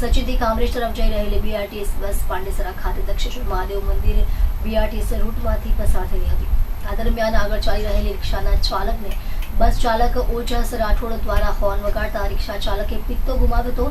સચિનથી કામરેજ તરફ જઈ રહેલી બીઆરટીએસ બસ પાંડેસરા ખાતે દક્ષિણેશ્વર મહાદેવ મંદિર બીઆરટીએસ રૂટમાંથી પસાર થઈ હતી. આ દરમિયાન આગળ ચાલી રહેલી રિક્ષાના ચાલકને બસ ચાલક ઓજસ રાઠોડ દ્વારા હોર્ન વગાડતા રિક્ષા ચાલકે પિત્તો ગુમાવ્યો હતો.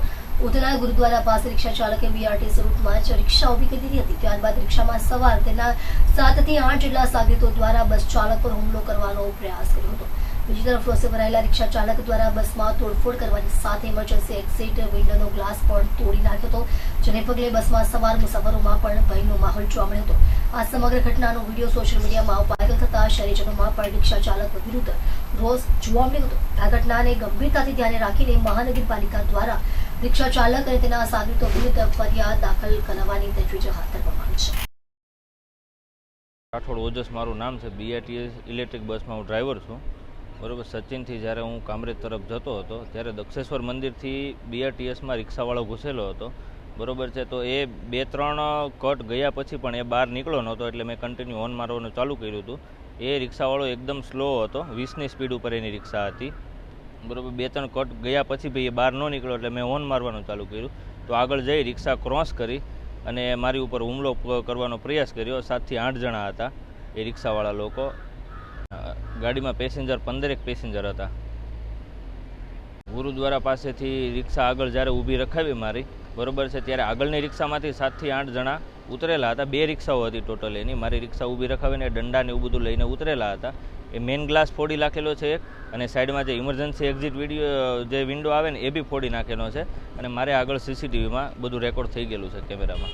ઉધના ગુરુદ્વારા પાસે રિક્ષા ચાલકે બીઆરટીએસ રૂટમાં રિક્ષા ઊભી કરી દીધી હતી. ત્યારબાદ રિક્ષામાં સવાર તેના સાતથી આઠ જેટલા સાગરીતો દ્વારા બસ ચાલક પર હુમલો કરવાનો પ્રયાસ કર્યો હતો. બીજી તરફ રોષે ભરાયેલા રિક્ષા ચાલક દ્વારા બસમાં તોડફોડ કરવાની સાથે ઇમરજન્સી એક્ઝિટ વિન્ડોનો ગ્લાસ પણ તોડી નાખ્યો હતો, જેને પગલે બસમાં સવાર મુસાફરોમાં પણ ભયનો માહોલ જોવા મળ્યો હતો. આ સમગ્ર ઘટનાનો વીડિયો સોશિયલ મીડિયામાં વાયરલ થતા શહેરીજનોમાં પણ રિક્ષા ચાલક વિરુદ્ધ રોષ જોવા મળ્યો હતો. આ ઘટનાને ગંભીરતાથી ધ્યાને રાખીને મહાનગરપાલિકા દ્વારા રિક્ષા ચાલક અને તેના સાગરીતો વિરુદ્ધ ફરિયાદ દાખલ કરાવવાની તજવીજ હાથ ધરવામાં આવી છે. રાઠોડ ઓજસ, મારું નામ છે. બીઆરટીએસ ઇલેક્ટ્રિક બસમાં હું ડ્રાઈવર છું. બરોબર, સચિનથી જ્યારે હું કામરેજ તરફ જતો હતો, ત્યારે દક્ષેશ્વર મંદિરથી બીઆરટીએસમાં રિક્ષાવાળો ઘૂસેલો હતો. બરોબર છે, તો એ બે ત્રણ કટ ગયા પછી પણ એ બહાર નીકળ્યો નહોતો, એટલે મેં કન્ટિન્યુ હોર્ન મારવાનું ચાલુ કર્યું હતું. એ રિક્ષાવાળો એકદમ સ્લો હતો, વીસની સ્પીડ ઉપર એની રિક્ષા હતી. બરોબર, બે ત્રણ કટ ગયા પછી ભાઈ એ બહાર ન નીકળ્યો, એટલે મેં હોર્ન મારવાનું ચાલુ કર્યું. તો આગળ જઈ રિક્ષા ક્રોસ કરી અને મારી ઉપર હુમલો કરવાનો પ્રયાસ કર્યો. સાતથી આઠ જણા હતા એ રિક્ષાવાળા લોકો. ગાડીમાં પેસેન્જર, પંદરેક પેસેન્જર હતા. ગુરુદ્વારા પાસેથી રિક્ષા આગળ જ્યારે ઊભી રખાવી મારી, બરોબર છે, ત્યારે આગળની રિક્ષામાંથી સાતથી આઠ જણા ઉતરેલા હતા. બે રિક્ષાઓ હતી ટોટલ એની. મારી રિક્ષા ઊભી રખાવીને દંડાને એવું બધું લઈને ઉતરેલા હતા. એ મેઇન ગ્લાસ ફોડી નાખેલો છે એક અને સાઈડમાં જે ઇમરજન્સી એક્ઝિટ વીડિયો, જે વિન્ડો આવે ને એ બી ફોડી નાખેલો છે અને મારે આગળ સીસીટીવીમાં બધું રેકોર્ડ થઈ ગયેલું છે કેમેરામાં.